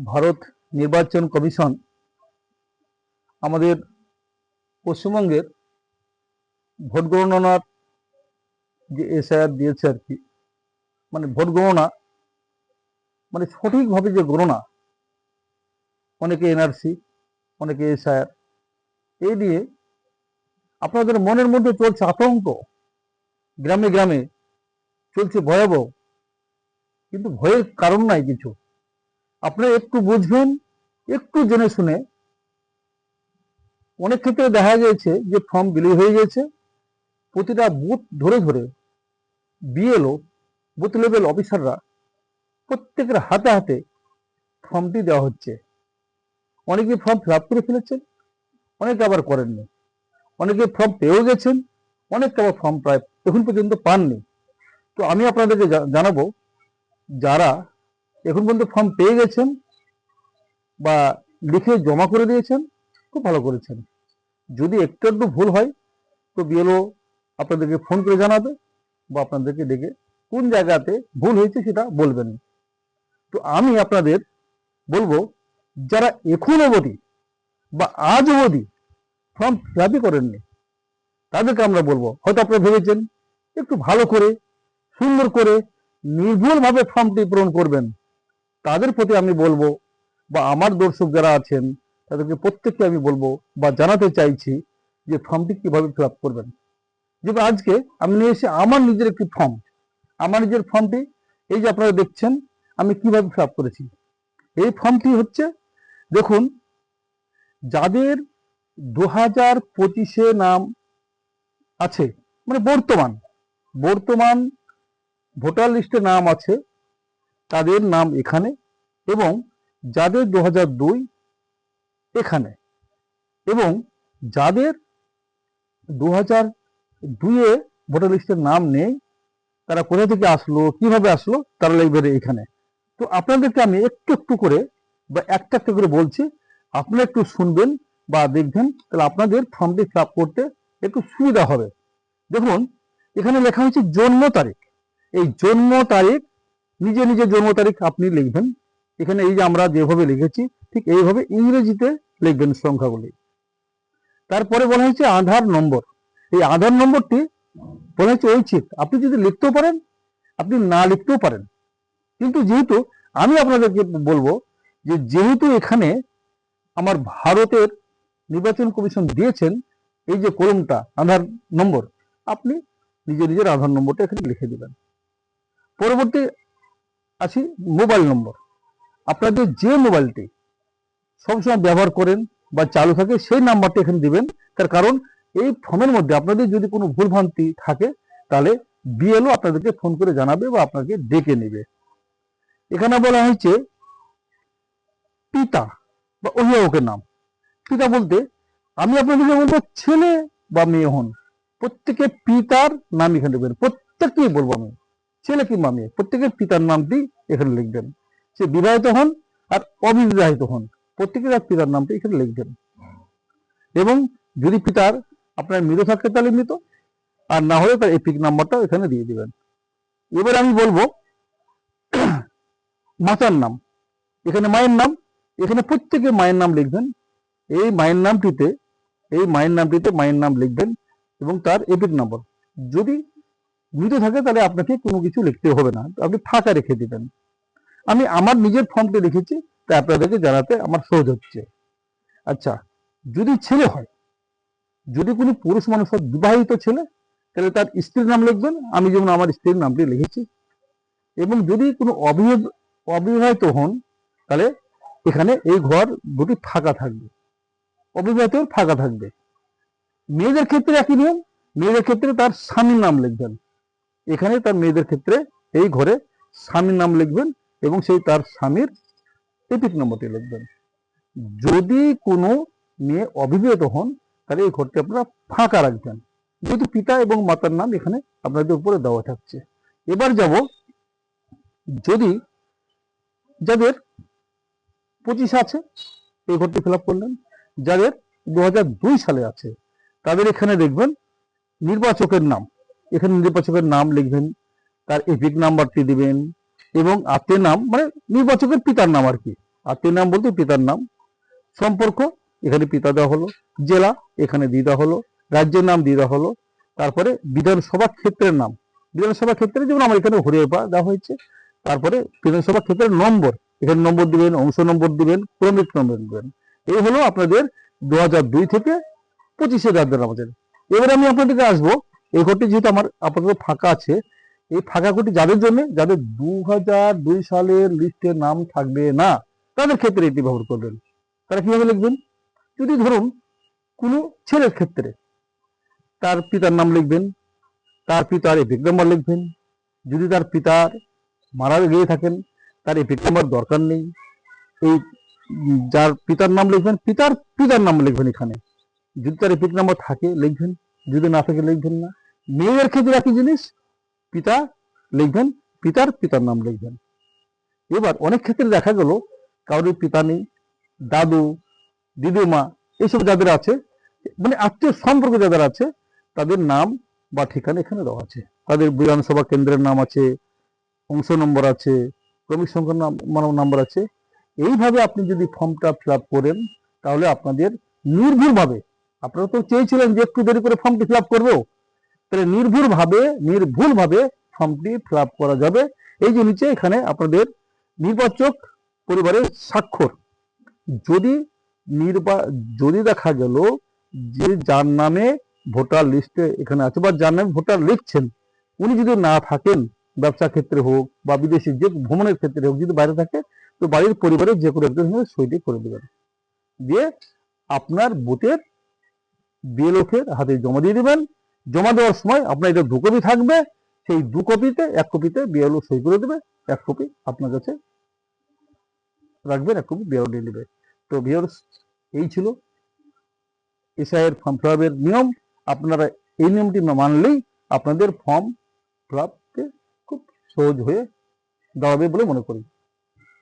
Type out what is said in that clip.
ভারত নির্বাচন কমিশন আমাদের পশ্চিমবঙ্গের ভোট গণনার যে এসআইআর দিয়েছে আর কি মানে ভোট গণনা মানে সঠিকভাবে যে গণনা, অনেকে এনআরসি, অনেকে এসআইআর, এই নিয়ে আপনাদের মনের মধ্যে চলছে আতঙ্ক। গ্রামে গ্রামে চলছে ভয়াবহ, কিন্তু ভয়ের কারণ নাই কিছু। আপনারা একটু বুঝবেন, একটু জেনে শুনে। অনেক ক্ষেত্রে দেখা গেছে যে ফর্ম বিলি হয়ে গেছে প্রতিটা বুথ ধরে ধরে বিএলও বুথ লেভেল অফিসাররা প্রত্যেকের হাতে হাতে ফর্মটি দেওয়া হচ্ছে। অনেকে ফর্ম ফিল করে ফেলেছেন, অনেকে আবার করেননি। অনেকে ফর্ম পেয়েও গেছেন, অনেকে আবার ফর্ম প্রায় এখন পর্যন্ত পাননি। তো আমি আপনাদেরকে জানাব, যারা এখন পর্যন্ত ফর্ম পেয়ে গেছেন বা লিখে জমা করে দিয়েছেন, খুব ভালো করেছেন। যদি একটু একটু ভুল হয়, তো বিএলও আপনাদেরকে ফোন করে জানাবে বা আপনাদেরকে ডেকে কোন জায়গাতে ভুল হয়েছে সেটা বলবেন। তো আমি আপনাদের বলব, যারা এখন অবধি বা আজ অবধি ফর্ম ফিল করেননি, তাদেরকে আমরা বলব, হয়তো আপনারা ভেবেছেন, একটু ভালো করে, সুন্দর করে নির্ভুলভাবে ফর্মটি পূরণ করবেন। তাদের প্রতি আমি বলব বা আমার দর্শক যারা আছেন, তাদেরকে প্রত্যেককে আমি বলব বা জানাতে চাইছি যে ফর্মটি কীভাবে ফিল আপ করবেন। যেমন আজকে আমি নিয়ে এসে আমার নিজের একটি ফর্ম, আমার নিজের ফর্মটি, এই যে আপনারা দেখছেন, আমি কীভাবে ফিল আপ করেছি। এই ফর্মটি হচ্ছে, দেখুন, যাদের দু হাজার পঁচিশে নাম আছে মানে বর্তমান বর্তমান ভোটার লিস্টে নাম আছে তাদের নাম এখানে এবং যাদের দু দুই এখানে এবং যাদের দু হাজার দুইয়ে ভোটার লিস্টের নাম নেই, তারা কোথা থেকে আসলো, কীভাবে আসলো, তারা লিখবে এখানে। তো আপনাদেরকে আমি একটু একটু করে বা একটা একটা করে বলছি, আপনারা একটু শুনবেন বা দেখবেন, তাহলে আপনাদের ফর্মটি ফিল করতে একটু সুবিধা হবে। দেখুন, এখানে লেখা হয়েছে জন্ম তারিখ। এই জন্ম তারিখ নিজে নিজে জন্ম তারিখ আপনি লিখবেন। এখানে এই যে আমরা যেভাবে লিখেছি, ঠিক এইভাবে ইংরেজিতে লিখবেন সংখ্যাগুলি। তারপরে বলা হয়েছে আধার নম্বর। এই আধার নম্বরটি বলা হয়েছে ঐচ্ছিক। আপনি যদি লিখতেও পারেন, আপনি না লিখতেও পারেন। কিন্তু যেহেতু আমি আপনাদেরকে বলব যে যেহেতু এখানে আমার ভারতের নির্বাচন কমিশন দিয়েছেন, এই যে কলমটা, আধার নম্বর, আপনি নিজের নিজের আধার নম্বরটা এখানে লিখে দেবেন। পরবর্তী আসি মোবাইল নম্বর। আপনাদের যে মোবাইলটি সবসময় ব্যবহার করেন বা চালু থাকে, সেই নাম্বারটি এখানে দিবেন। তার কারণ, এই ফর্মের মধ্যে আপনাদের যদি কোনো ভুলভ্রান্তি থাকে, তাহলে বিএলও আপনাদেরকে ফোন করে জানাবে বা আপনাকে ডেকে নেবে। এখানে বলা হয়েছে, পিতা বা অভিভাবকের নাম। পিতা বলতে, আমি আপনাদেরকে বলব, ছেলে বা মেয়ে হন। প্রত্যেকে পিতার নাম এখানে দেবেন। প্রত্যেককেই বলব আমি। ছেলে কিংবা মেয়ে প্রত্যেকের পিতার নামটি এখানে লিখবেন। সে বিবাহিত হন আর অবিবাহিত হন। প্রত্যেকের আর পিতার নামটি এখানে লিখবেন। এবং যদি পিতার আপনার মৃত থাকে তাহলে মৃত, আর না হলে তার এপিক নাম্বারটা এখানে দিয়ে দিবেন। এবার আমি বলব মাতার নাম। এখানে মায়ের নাম, এখানে প্রত্যেকে মায়ের নাম লিখবেন। এই মায়ের নামটিতে, এই মায়ের নামটিতে মায়ের নাম লিখবেন এবং তার এপিক নাম্বার। যদি মৃত থাকে তাহলে আপনাকে কোনো কিছু লিখতে হবে না। আপনি ফাঁকা রেখে দিবেন। আমি আমার নিজের ফর্মটি লিখেছি তাই আপনাদেরকে জানাতে আমার সহজ হচ্ছে। আচ্ছা যদি ছেলে হয়, যদি কোনো পুরুষ মানুষ হয়, বিবাহিত ছেলে, তাহলে তার স্ত্রীর নাম লিখবেন। আমি যেমন আমার স্ত্রীর নামটি লিখেছি। এবং যদি কোনো অবিবাহ- অবিবাহিত হন, তাহলে এখানে এই ঘর দুটি ফাঁকা থাকবে। অবিবাহিত ফাঁকা থাকবে। মেয়েদের ক্ষেত্রে একই নিয়ম। মেয়েদের ক্ষেত্রে তার স্বামীর নাম লিখবেন। এখানে তার মেয়েদের ক্ষেত্রে এই ঘরে স্বামীর নাম লিখবেন এবং সেই তার স্বামীর এপিক নম্বরটি লিখবেন। যদি কোনো মেয়ে অবিবাহিত হন, তাহলে এই ঘরটি আপনারা ফাঁকা রাখবেন। যেহেতু পিতা এবং মাতার নাম এখানে আপনাদের উপরে দেওয়া থাকছে। এবার যাব, যদি যাদের পঁচিশ আছে, এই ঘরটি ফিল করলেন। যাদের দু হাজার দুই সালে আছে, তাদের এখানে দেখবেন নির্বাচকের নাম। এখানে নির্বাচকের নাম লিখবেন, তার এপিক নাম্বারটি দিবেন, এবং আত্মের নাম মানে নির্বাচকের পিতার নাম আর কি। আত্মীয় নাম বলতে পিতার নাম। সম্পর্ক, এখানে পিতা দেওয়া হলো। জেলা, এখানে দিয়ে দেওয়া হলো। রাজ্যের নাম দিয়ে দেওয়া হলো। তারপরে বিধানসভা ক্ষেত্রের নাম। বিধানসভা ক্ষেত্রে যেমন আমার এখানে হরিয়াপা দেওয়া হয়েছে, তারপরে বিধানসভা ক্ষেত্রের নম্বর। এখানে নম্বর দিবেন, অংশ নম্বর দিবেন, ক্রমিক নম্বর দিবেন। এই হলো আপনাদের দু থেকে পঁচিশে যাদের আমাদের এবারে আমি আপনাদেরকে আসব এই ঘরটি যেহেতু আমার আপাতত ফাঁকা আছে, এই ফাঁকা ঘরটি যাদের জন্য? যাদের দু হাজার দুই সালের লিস্টে নাম থাকবে না, তাদের ক্ষেত্রে এটি ব্যবহার করবেন। তারা কীভাবে লিখবেন? যদি ধরুন কোনো ছেলের ক্ষেত্রে তার পিতার নাম লিখবেন, তার পিতার এপিক নাম্বার লিখবেন, যদি তার পিতার মারা গিয়ে থাকেন, তার এপিক নাম্বার দরকার নেই, এই যার পিতার নাম লিখবেন, পিতার পিতার নাম লিখবেন এখানে। যদি তার এপিক নাম্বার থাকে, লিখবেন, যদি না থাকে, লিখবেন না। মেয়ের ক্ষেত্রে একই জিনিস, পিতা লিখবেন, পিতার পিতার নাম লিখবেন। এবার অনেক ক্ষেত্রে দেখা গেল কারোর পিতা নেই, দাদু, দিদিমা, এইসব যাদের আছে মানে আত্মীয় সম্পর্ক যাদের আছে, তাদের নাম বা ঠিকানা এখানে দেওয়া আছে। তাদের বিধানসভা কেন্দ্রের নাম আছে, অংশ নম্বর আছে, ক্রমিক সংখ্যার নাম মানব নাম্বার আছে। এইভাবে আপনি যদি ফর্মটা ফিল করেন, তাহলে আপনাদের নির্ভুলভাবে, আপনারা তো চেয়েছিলেন যে একটু দেরি করে ফর্মটি ফিল করব তাহলে নির্ভুলভাবে নির্ভুলভাবে ফর্মটি ফিল করা যাবে। এই যে নিচে এখানে আপনাদের নির্বাচক পরিবারের স্বাক্ষর। যদি নির্বা, যদি দেখা গেল যে যার নামে ভোটার লিস্টে এখানে আছে বা যার নামে ভোটার লিখছেন, উনি যদি না থাকেন, ব্যবসা ক্ষেত্রে হোক বা বিদেশি যে ভ্রমণের ক্ষেত্রে হোক, যদি বাইরে থাকে, তো বাড়ির পরিবারের যে কোনো একজন সইটি করে দেবেন। দিয়ে আপনার বুথের বিএলওকে হাতে জমা দিয়ে দিবেন জমা দেওয়ার সময় আপনার এটা দু কপি থাকবে, সেই দু কপিতে এক কপিতে বিএলও সই করে দেবে, এক কপি আপনার কাছে রাখবেন, এক কপি বিএলও দিয়ে নেবে তো ভিওর্স এই ছিল এসআইয়ের ফর্ম ফিল নিয়ম। আপনারা এই নিয়মটি মানলেই আপনাদের ফর্ম ফিল খুব সহজ হয়ে দাঁড়াবে বলে মনে করি।